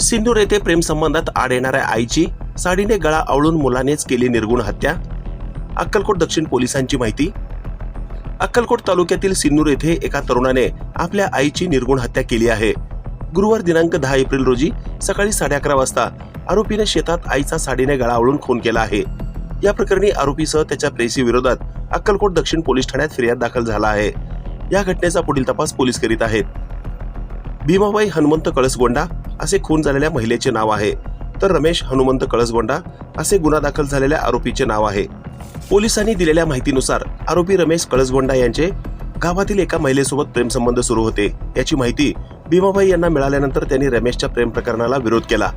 सिन्नूर येथे प्रेमसंबंधात आड येणाऱ्या आईची साडीने गळा आवळून मुलानेच केली निर्गुण हत्या. अक्कलकोट दक्षिण पोलिसांची माहिती. अक्कलकोट तालुक्यातील सिन्नूर येथे एका तरुणाने आपल्या आईची निर्गुण हत्या केली आहे. गुरुवार दिनांक दहा एप्रिल रोजी सकाळी साडे अकरा वाजता आरोपीने शेतात आईचा साडीने गळा आवळून खून केला आहे. या प्रकरणी आरोपीसह त्याच्या प्रेसी विरोधात अक्कलकोट दक्षिण पोलीस ठाण्यात फिर्याद दाखल झाला आहे. या घटनेचा पुढील तपास पोलीस करीत आहेत. भीमाबाई हनुमंत कळसगोंडा असे खून झालेल्या महिलेचे नाव आहे. तर रमेश हनुमंत कळसगोंडा असे गुन्हा दाखल झालेल्या आरोपीचे नाव आहे. पोलिसांनी दिलेल्या माहितीनुसार आरोपी रमेश कळसगोंडा यांचे गावातील एका महिलेसोबत प्रेमसंबंध सुरू होते. याची माहिती भीमाबाई यांना मिळाल्यानंतर त्यांनी रमेशच्या प्रेम प्रकरणाला विरोध केला.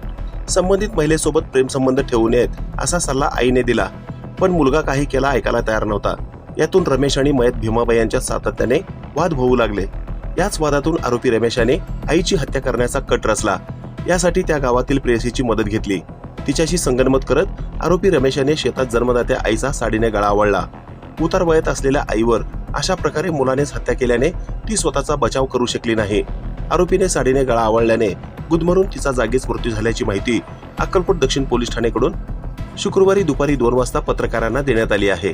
संबंधित महिलेसोबत प्रेमसंबंध ठेवू नयेत असा सल्ला आईने दिला पण मुलगा काही केला ऐकायला तयार नव्हता. यातून रमेश आणि मयत भीमाबाई यांच्यात सातत्याने वाद होऊ लागले. याच वादातून आरोपी रमेशाने आईची हत्या करण्याचा कट रचला. यासाठी त्या गावातील प्रेयसीची मदत घेतली. तिच्याशी संगनमत करत आरोपी रमेशाने शेतात जन्मदात्या आईचा साडीने गळा आवळला. उतार वयात असलेल्या आईवर अशा प्रकारे मुलानेच हत्या केल्याने ती स्वतःचा बचाव करू शकली नाही. आरोपीने साडीने गळा आवळल्याने गुदमरून तिचा जागीच मृत्यू झाल्याची माहिती अक्कलकोट दक्षिण पोलीस ठाणेकडून शुक्रवारी दुपारी दोन वाजता पत्रकारांना देण्यात आली आहे.